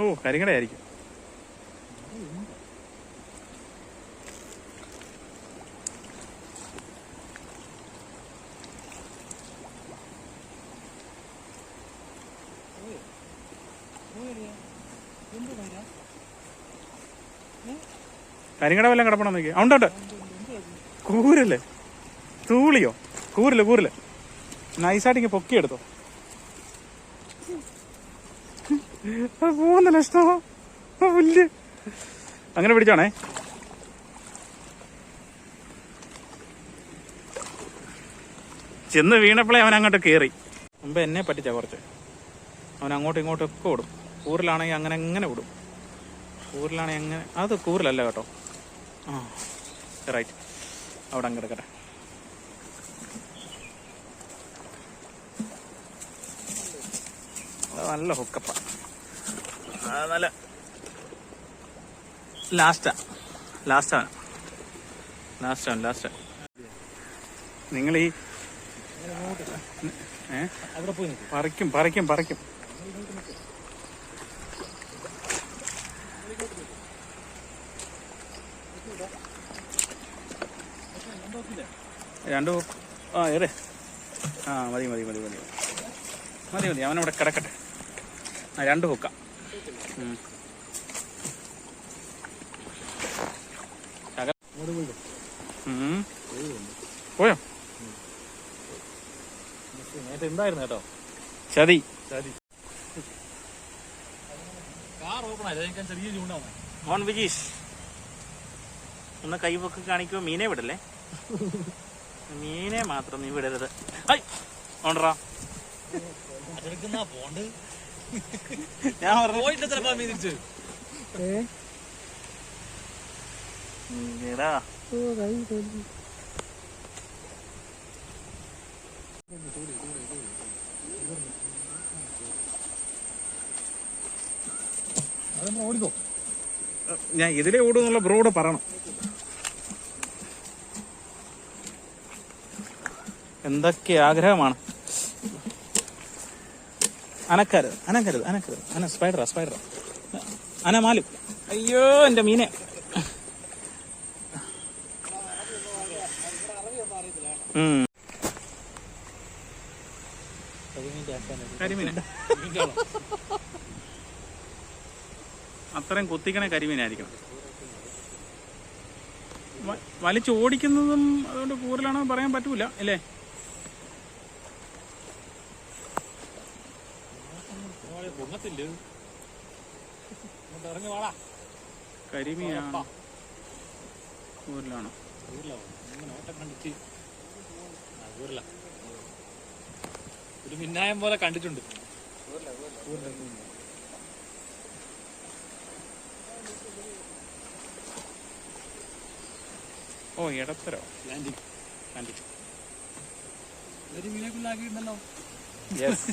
ഓ കരിങ്ങടയായിരിക്കും കരിങ്ങട വല്ലതും കിടപ്പണം നോക്കി ഉണ്ട് ഉണ്ട്. കൂരല്ലേ? തൂളിയോ? കൂരില്ല കൂരില്ല? നൈസായിട്ട് ഇങ്ങനെ പൊക്കിയെടുത്തോ. പോകുന്ന അങ്ങനെ പിടിച്ചാണേ. ചെന്ന് വീണപ്പോഴേ അവൻ അങ്ങോട്ട് കയറി മുമ്പ് എന്നെ പറ്റിച്ച കുറച്ച്. അവൻ അങ്ങോട്ടും ഇങ്ങോട്ടും ഒക്കെ ഓടും. കൂറിലാണെങ്കിൽ അങ്ങനെ എങ്ങനെ വിടും കൂറിലാണെങ്കിൽ അങ്ങനെ അത് കൂറിലല്ല കേട്ടോ. ആ റൈറ്റ് അവിടെ അങ്ങ് കിടക്കട്ടെ. നല്ല ഹുക്കപ്പ അത് നല്ല ലാസ്റ്റാ ലാസ്റ്റ് ആണ്. ലാസ്റ്റ് നിങ്ങൾ ഈ പറിക്കും പറിക്കും പറിക്കും. രണ്ടു ആ ഏറെ. ആ മതി മതി മതി മതി. മതി മതി. അവനവിടെ കിടക്കട്ടെ. ആ രണ്ട് ഹുക്ക പോയോ? കേട്ടോ? ചതി. ചതി. കാർ ഓപ്പൺ ആയില്ല ചെറിയ ചൂണ്ടാണ് മോൻ വിജീഷ്. ഒന്ന് കൈവൊക്കെ മീനെ വിടല്ലേ? മീനെ മാത്രം നീ വിടരുത്. ഐ അതെടുക്കുന്ന പോണ്ട് ഞാൻ പോയിട്ട് ചിലപ്പോ മീൻ തിരിച്ച് ഓടിക്കോ. ഞാൻ ഇതിലെ ഓടുന്നുള്ള ബ്രോഡ് പറയണം. എന്തൊക്കെ ആഗ്രഹമാണ്. അനക്കരുത് അനക്കരുത് അനക്കരുത്. അന സ്പൈഡറാ സ്പൈഡറാ അന മാലു. അയ്യോ എന്റെ മീനെ. അത്രയും കുത്തിക്കണ കരിമീനായിരിക്കണം. വലിച്ച് ഓടിക്കുന്നതും അതുകൊണ്ട് കൂടുതലാണെന്ന് പറയാൻ പറ്റൂല അല്ലേ? പൊങ്ങത്തില്ല? ഇറങ്ങി വാടാ. കരിമീനാണ്. ഓട്ടം കണ്ടിട്ട്. ഒരു മിന്നായം പോലെ കണ്ടിട്ടുണ്ട്. ഓ ഇടത്തരോ ലാൻഡിങ് ലാൻഡിങ് ഒരു മീനക്കുള്ളാക്കിയിട്ടുണ്ടല്ലോ യെസ്.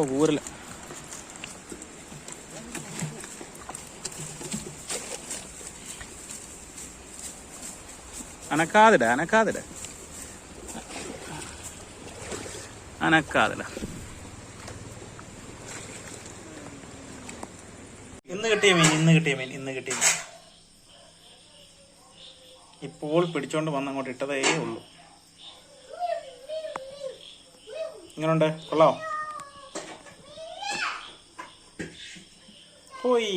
ഓ ഊരല അനക്കാതിട അനക്കാതിട. അനക്കാതിട. ഇന്ന് കിട്ടിയ മീൻ ഇന്ന് കിട്ടിയ മീൻ ഇന്ന് കിട്ടിയ മീൻ. ഇപ്പോൾ പിടിച്ചോണ്ട് വന്ന് അങ്ങോട്ട് ഇട്ടതേ ഉള്ളൂ. ഇങ്ങനുണ്ട് കൊള്ളാമോ പോയി